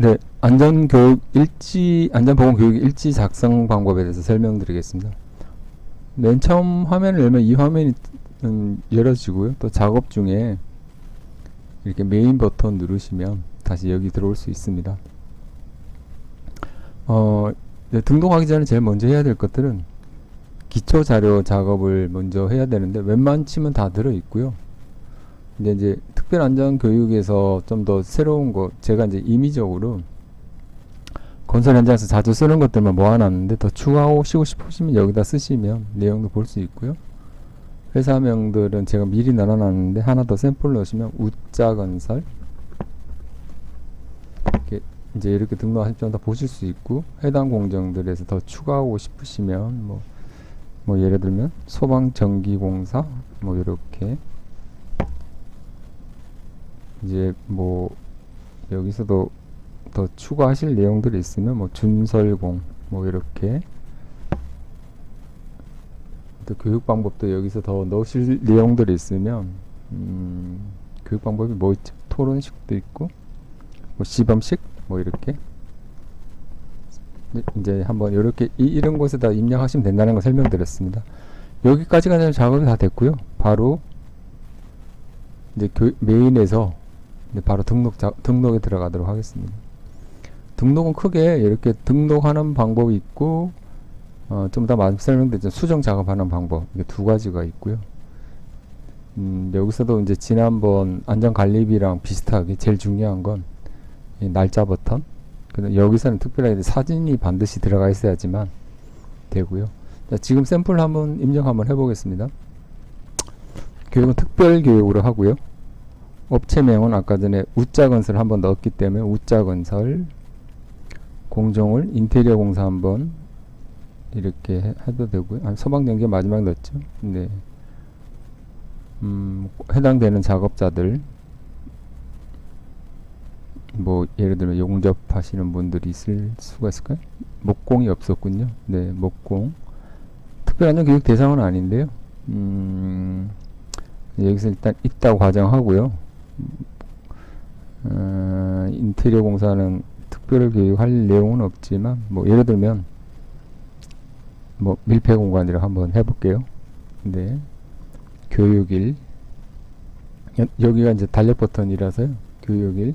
네, 안전교육 일지, 안전보건교육 일지 작성 방법에 대해서 설명드리겠습니다. 맨 처음 화면을 열면 이 화면이 음, 열어지고요. 또 작업 중에 이렇게 메인 버튼 누르시면 다시 여기 들어올 수 있습니다. 어, 이제 등록하기 전에 제일 먼저 해야 될 것들은 기초 자료 작업을 먼저 해야 되는데 웬만치면 다 들어 있고요. 근데 이제 특별 안전 교육에서 좀 더 새로운 거 제가 이제 임의적으로 건설 현장에서 자주 쓰는 것들만 모아놨는데 더 추가하고 시고 싶으시면 여기다 쓰시면 내용도 볼 수 있고요. 회사명들은 제가 미리 넣어놨는데 하나 더 샘플 넣으시면 우자 건설 이렇게 이제 이렇게 등록하시면 다 보실 수 있고 해당 공정들에서 더 추가하고 싶으시면 뭐, 뭐 예를 들면 소방전기공사 뭐 이렇게 이제 뭐 여기서도 더 추가하실 내용들이 있으면 뭐 준설공 뭐 이렇게 또 교육 방법도 여기서 더 넣으실 내용들이 있으면 음, 교육 방법이 뭐 있죠? 토론식도 있고 뭐 시범식 뭐 이렇게 이- 이제 한번 이렇게 이, 이런 곳에다 입력하시면 된다는 걸 설명드렸습니다. 여기까지가 작업이 다 됐고요. 바로 이제 교, 메인에서 바로 등록 자, 등록에 들어가도록 하겠습니다. 등록은 크게 이렇게 등록하는 방법이 있고 어, 좀더 설명드렸죠 수정 작업하는 방법 이게 두 가지가 있고요. 음, 여기서도 이제 지난번 안전관리비랑 비슷하게 제일 중요한 건이 날짜 버튼. 근데 여기서는 특별하게 사진이 반드시 들어가 있어야지만 되고요. 자, 지금 샘플 한번 입력 한번 해보겠습니다. 교육은 특별 교육으로 하고요. 업체명은 아까 전에 우자건설 한번 넣었기 때문에 우자건설 공정을 인테리어 공사 한번 이렇게 해- 해도 되고요. 아, 소방전기 마지막 넣었죠. 네. 음, 해당되는 작업자들 뭐 예를 들면 용접하시는 분들이 있을 수가 있을까요? 목공이 없었군요. 네, 목공. 특별한 교육 대상은 아닌데요. 음, 여기서 일단 있다고 가정하고요. 어, 인테리어 공사는 특별 교육할 내용은 없지만 뭐 예를 들면 뭐 밀폐 공간이라 한번 해볼게요. 네, 교육일 여, 여기가 이제 달력 버튼이라서요. 교육일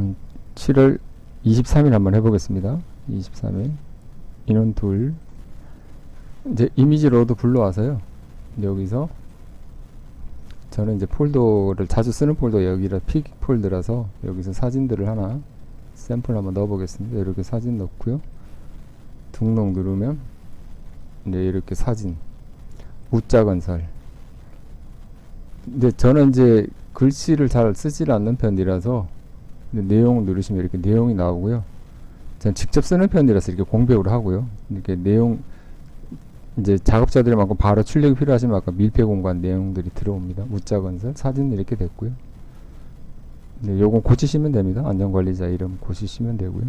음, 7월 23일 한번 해보겠습니다. 23일 인원 둘 이제 이미지로도 불러와서요. 여기서 저는 이제 폴더를 자주 쓰는 폴더 여기라 픽 폴더라서 여기서 사진들을 하나 샘플 한번 넣어 보겠습니다. 이렇게 사진 넣고요. 등록 누르면 이제 이렇게 사진 우자 건설. 근데 저는 이제 글씨를 잘 쓰질 않는 편이라서 내용을 누르시면 이렇게 내용이 나오고요. 전 직접 쓰는 편이라서 이렇게 공백으로 하고요. 이렇게 내용 이제 작업자들이 많고 바로 출력이 필요하시면 아까 밀폐 공간 내용들이 들어옵니다. 우자 건설 사진 이렇게 됐고요. 네, 요건 고치시면 됩니다. 안전관리자 이름 고치시면 되고요.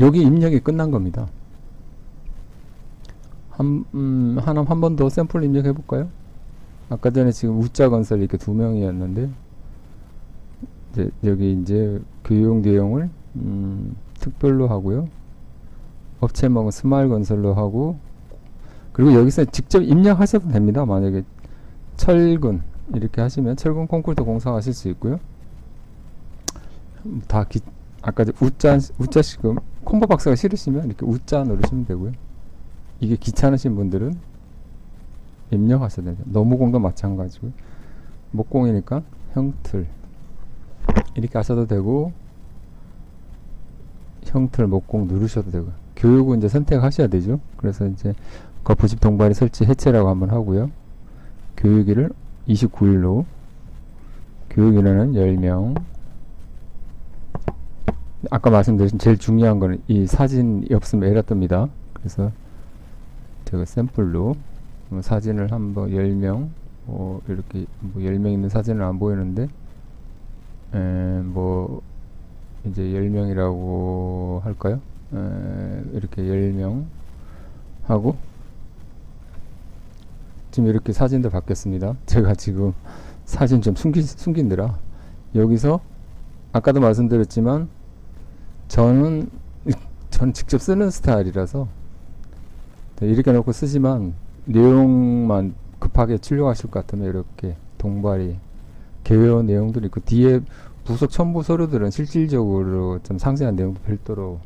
여기 입력이 끝난 겁니다. 한, 음, 하나 한 번 더 샘플 입력해 볼까요? 아까 전에 지금 우자 건설 이렇게 두 명이었는데 이제 여기 이제 교육 내용을 음, 특별로 하고요. 업체명은 스마일 건설로 하고 그리고 여기서 직접 입력하셔도 됩니다. 만약에 철근 이렇게 하시면 철근 콘크리트 공사하실 수 있고요. 음, 다 기, 아까 저 우자 우자 지금 콤보 박스가 싫으시면 이렇게 우자 누르시면 되고요. 이게 귀찮으신 분들은 입력하셔야 됩니다. 너무공도 마찬가지고요. 목공이니까 형틀 이렇게 하셔도 되고 형틀 목공 누르셔도 되고요. 교육은 이제 선택하셔야 되죠. 그래서 이제 거푸집 동발이 설치 해체라고 한번 하고요. 교육일을 29일로 교육일에는 10명 아까 말씀드린 제일 중요한 거는 이 사진이 없으면 에러 뜹니다. 그래서 제가 샘플로 뭐 사진을 한번 10명 뭐 이렇게 뭐 10명 있는 사진은 안 보이는데 에, 뭐 이제 10명이라고 할까요? 에, 이렇게 10명 하고 지금 이렇게 사진도 바뀌었습니다. 제가 지금 사진 좀 숨기, 숨긴느라 여기서 아까도 말씀드렸지만 저는 전 직접 쓰는 스타일이라서 네, 이렇게 놓고 쓰지만 내용만 급하게 출력하실 것 같으면 이렇게 동발이 개요 내용들이 있고 뒤에 부속 첨부 서류들은 실질적으로 좀 상세한 내용도 별도로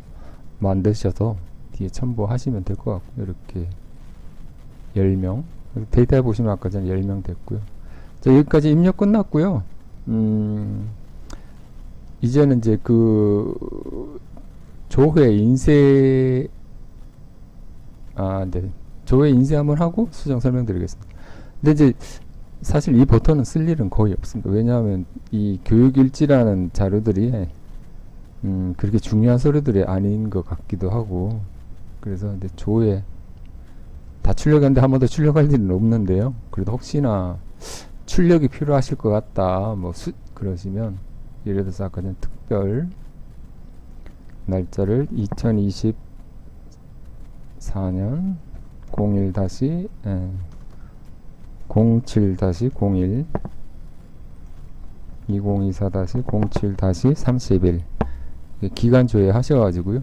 만드셔서 뒤에 첨부하시면 될 것 같고요. 이렇게 10명 데이터에 보시면 아까 전에 10명 됐고요. 자 여기까지 입력 끝났고요. 음, 이제는 이제 그 조회 인쇄 아, 네. 조회 인쇄 한번 하고 수정 설명드리겠습니다. 근데 이제 사실 이 버튼은 쓸 일은 거의 없습니다. 왜냐하면 이 교육일지라는 자료들이 음, 그렇게 중요한 서류들이 아닌 것 같기도 하고 그래서 이제 조회 다 출력했는데 한 번 더 출력할 일은 없는데요. 그래도 혹시나 출력이 필요하실 것 같다 뭐 수, 그러시면 예를 들어서 아까 전 특별 날짜를 2024년 01 다시 07 다시 01 2024 다시 07 다시 31 기간 조회 하셔가지고요.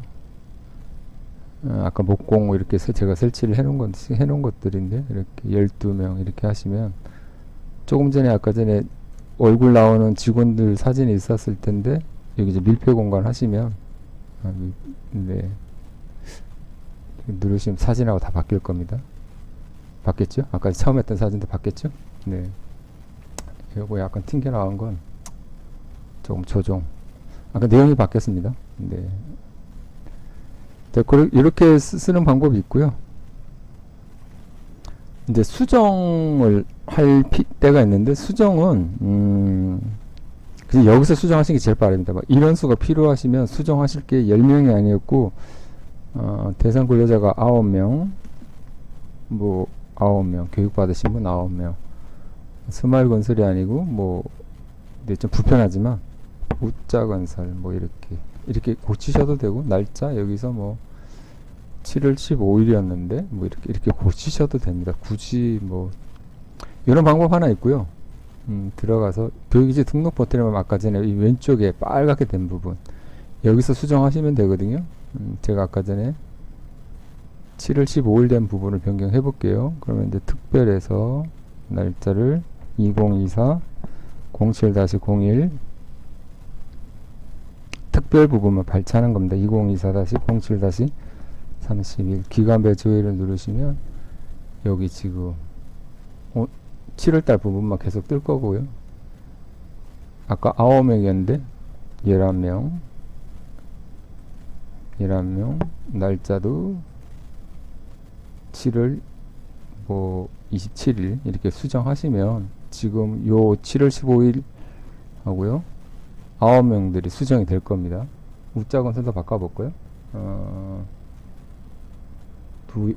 어, 아까 목공 이렇게 서- 제가 설치를 해놓은 건 해놓은 것들인데 이렇게 12명 이렇게 하시면 조금 전에 아까 전에 얼굴 나오는 직원들 사진이 있었을 텐데 여기 이제 밀폐 공간 하시면 아, 미- 네 누르시면 사진하고 다 바뀔 겁니다. 바뀌었죠? 아까 처음 했던 사진도 바뀌었죠? 네. 요거 약간 튕겨 나온 건 조금 조정. 아까 내용이 바뀌었습니다. 네. 자, 그러- 이렇게 쓰- 쓰는 방법이 있고요. 이제 수정을 할 피, 때가 있는데 수정은 음, 여기서 수정하시는 게 제일 빠릅니다. 막 인원수가 필요하시면 수정하실 게 10명이 아니었고 어, 대상 근로자가 9명 뭐 9명 교육받으신 분 9명 스마일 건설이 아니고 뭐 좀 불편하지만 우자 건설 뭐 이렇게 이렇게 고치셔도 되고 날짜 여기서 뭐 7월 15일이었는데 뭐 이렇게 이렇게 고치셔도 됩니다. 굳이 뭐 이런 방법 하나 있고요. 음, 들어가서 교육이지 등록 버튼이면 아까 전에 이 왼쪽에 빨갛게 된 부분 여기서 수정하시면 되거든요. 음, 제가 아까 전에 7월 15일 된 부분을 변경해 볼게요. 그러면 이제 특별해서 날짜를 2024 07-01 특별 부분만 발차는 겁니다. 2024-07-31 기간별 조회를 누르시면 여기 지금 어, 7월달 부분만 계속 뜰 거고요. 아까 9명이었는데 11명 11명 날짜도 7월 뭐 27일 이렇게 수정하시면 지금 요 7월 15일 하고요 9명들이 수정이 될 겁니다 우자 건설도 바꿔볼까요 어, 두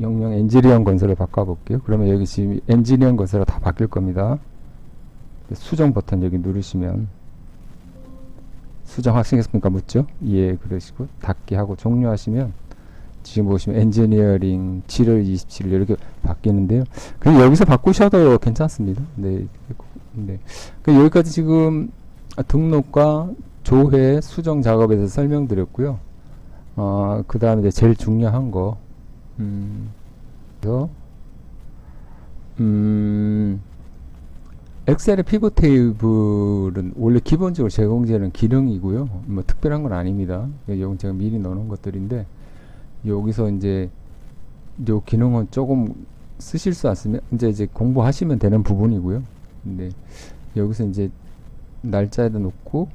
영영 엔지니어 건설을 바꿔볼게요 그러면 여기 지금 엔지니어 건설이 다 바뀔 겁니다 수정 버튼 여기 누르시면 수정하시겠습니까 묻죠 예 그러시고 닫기 하고 종료하시면 지금 보시면 엔지니어링 7월 27일 이렇게 바뀌는데요. 그냥 여기서 바꾸셔도 괜찮습니다. 네. 네. 그 여기까지 지금 등록과 조회 수정 작업에 대해서 설명드렸고요. 어, 그 다음에 이제 제일 중요한 거, 음, 그래서, 음, 엑셀의 피벗 테이블은 원래 기본적으로 제공되는 기능이고요. 뭐 특별한 건 아닙니다. 이건 제가 미리 넣어놓은 것들인데, 여기서 이제 요 기능은 조금 쓰실 수 없으면 이제 이제 공부하시면 되는 부분이고요. 근데 여기서 이제 날짜에다 놓고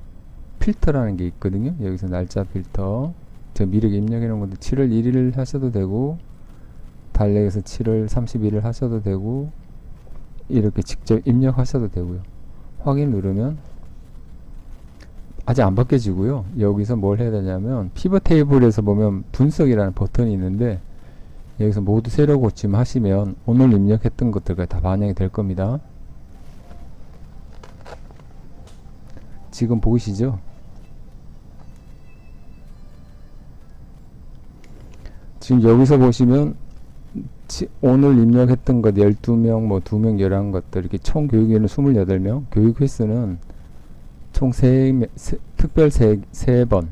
필터라는 게 있거든요. 여기서 날짜 필터 제가 미리 입력해 놓은 건데 7월 1일 하셔도 되고 달력에서 7월 31일 하셔도 되고 이렇게 직접 입력하셔도 되고요. 확인 누르면 아직 안 바뀌어지고요. 여기서 뭘 해야 되냐면 피벗 테이블에서 보면 분석이라는 버튼이 있는데 여기서 모두 새로 고침 하시면 오늘 입력했던 것들과 다 반영이 될 겁니다. 지금 보이시죠? 지금 여기서 보시면 치- 오늘 입력했던 것 12명, 뭐 2명, 11것들 이렇게 총 교육인은 28명, 교육 횟수는 총 세, 세 특별 세, 세 번,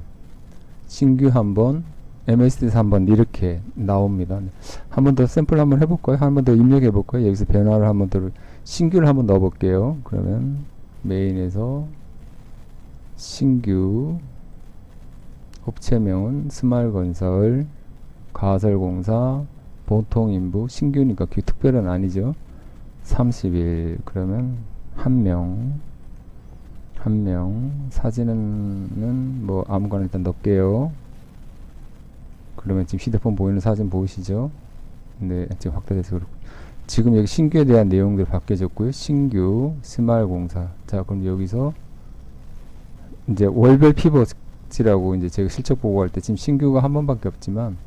신규 한 번, MSD에서 한번 이렇게 나옵니다. 한 번 더 샘플 한번 해볼까요? 한 번 더 입력해 볼까요? 여기서 변화를 한번 더 신규를 한번 넣어 볼게요. 그러면 메인에서 신규 업체명은 스마일건설 가설공사 보통인부 신규니까 그 특별은 아니죠. 30일 그러면 한 명, 한명 사진은 뭐 아무거나 일단 넣을게요. 그러면 지금 휴대폰 보이는 사진 보이시죠? 네, 지금 확대돼서 그렇고 지금 여기 신규에 대한 내용들 바뀌어졌고요. 신규 스마일 공사. 자, 그럼 여기서 이제 월별 피벗이라고 이제 제가 실적 보고할 때 지금 신규가 한 번밖에 없지만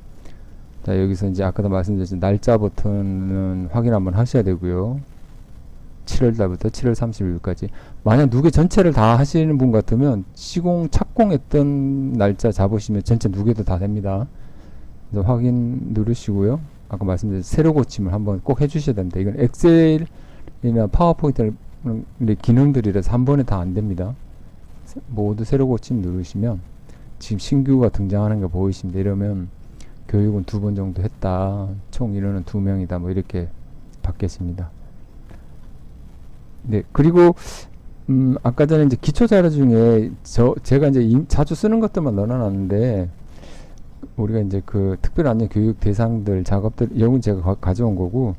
자, 여기서 이제 아까도 말씀드렸지만 날짜 버튼은 확인 한번 하셔야 되고요. 7월 달부터 7월 30일까지. 만약 누계 전체를 다 하시는 분 같으면 시공 착공했던 날짜 잡으시면 전체 누계도 다 됩니다. 그래서 확인 누르시고요. 아까 말씀드린 새로 고침을 한번 꼭 해주셔야 됩니다. 이건 엑셀이나 파워포인트 기능들이라서 한 번에 다 안 됩니다. 세- 모두 새로 고침 누르시면 지금 신규가 등장하는 거 보이십니다. 이러면 교육은 두 번 정도 했다. 총 인원은 두 명이다. 뭐 이렇게 바뀌었습니다. 네, 그리고 음, 아까 전에 이제 기초 자료 중에 저 제가 이제 임- 자주 쓰는 것들만 넣어놨는데 우리가 이제 그 특별 안전 교육 대상들 작업들 여기 제가 가, 가져온 거고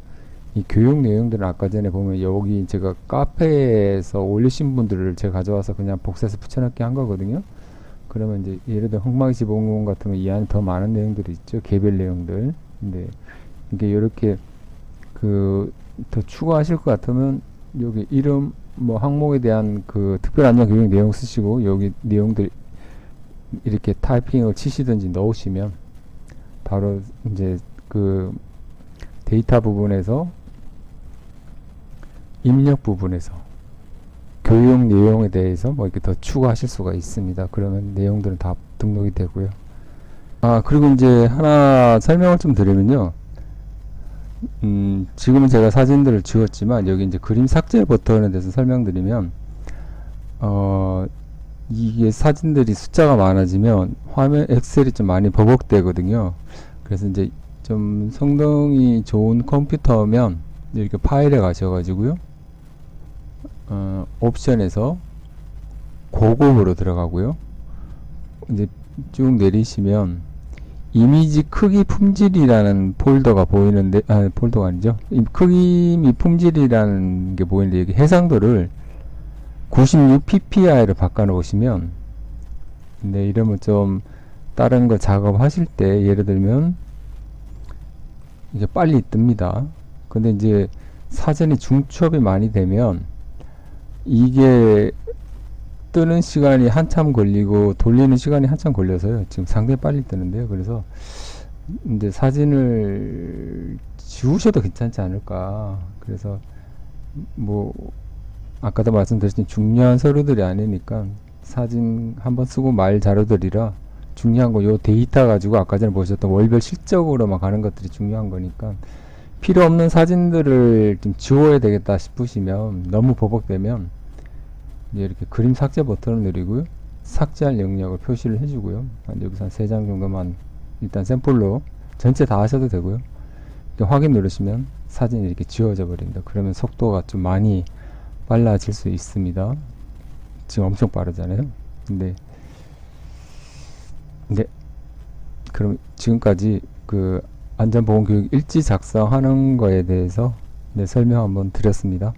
이 교육 내용들은 아까 전에 보면 여기 제가 카페에서 올리신 분들을 제가 가져와서 그냥 복사해서 붙여넣기 한 거거든요. 그러면 이제 예를 들어 흑마기 지봉공 같은 거 이 안에 더 많은 내용들이 있죠. 개별 내용들. 근데 이게 이렇게 그 더 추가하실 것 같으면 여기 이름 뭐 항목에 대한 그 특별 안전 교육 내용 쓰시고 여기 내용들 이렇게 타이핑을 치시든지 넣으시면 바로 이제 그 데이터 부분에서 입력 부분에서 교육 내용에 대해서 뭐 이렇게 더 추가하실 수가 있습니다. 그러면 내용들은 다 등록이 되고요. 아 그리고 이제 하나 설명을 좀 드리면요. 음, 지금은 제가 사진들을 지웠지만 여기 이제 그림 삭제 버튼에 대해서 설명드리면 어 이게 사진들이 숫자가 많아지면 화면 엑셀이 좀 많이 버벅대거든요. 그래서 이제 좀 성능이 좋은 컴퓨터면 이렇게 파일에 가셔가지고요. 어, 옵션에서 고급으로 들어가고요. 이제 쭉 내리시면 이미지 크기 품질이라는 폴더가 보이는데 아 폴더가 아니죠. 이 크기 및 품질이라는 게 보이는데 여기 해상도를 96 ppi를 바꿔 놓으시면 네 이러면 좀 다른 거 작업하실 때 예를 들면 이게 빨리 뜹니다. 근데 이제 사전에 중첩이 많이 되면 이게 뜨는 시간이 한참 걸리고 돌리는 시간이 한참 걸려서요. 지금 상당히 빨리 뜨는데요. 그래서 이제 사진을 지우셔도 괜찮지 않을까. 그래서 뭐 아까도 말씀드렸지만 중요한 서류들이 아니니까 사진 한번 쓰고 말 자료들이라 중요한 거 요 데이터 가지고 아까 전에 보셨던 월별 실적으로만 가는 것들이 중요한 거니까 필요 없는 사진들을 좀 지워야 되겠다 싶으시면 너무 버벅되면 이제 이렇게 그림 삭제 버튼을 누르고요. 삭제할 영역을 표시를 해주고요. 한 여기서 한세장 정도만 일단 샘플로 전체 다 하셔도 되고요. 확인 누르시면 사진이 이렇게 지워져 버립니다. 그러면 속도가 좀 많이 빨라질 수 있습니다. 지금 엄청 빠르잖아요. 근데 네. 그럼 지금까지 그 안전보건교육 일지 작성하는 거에 대해서 네, 설명 한번 드렸습니다.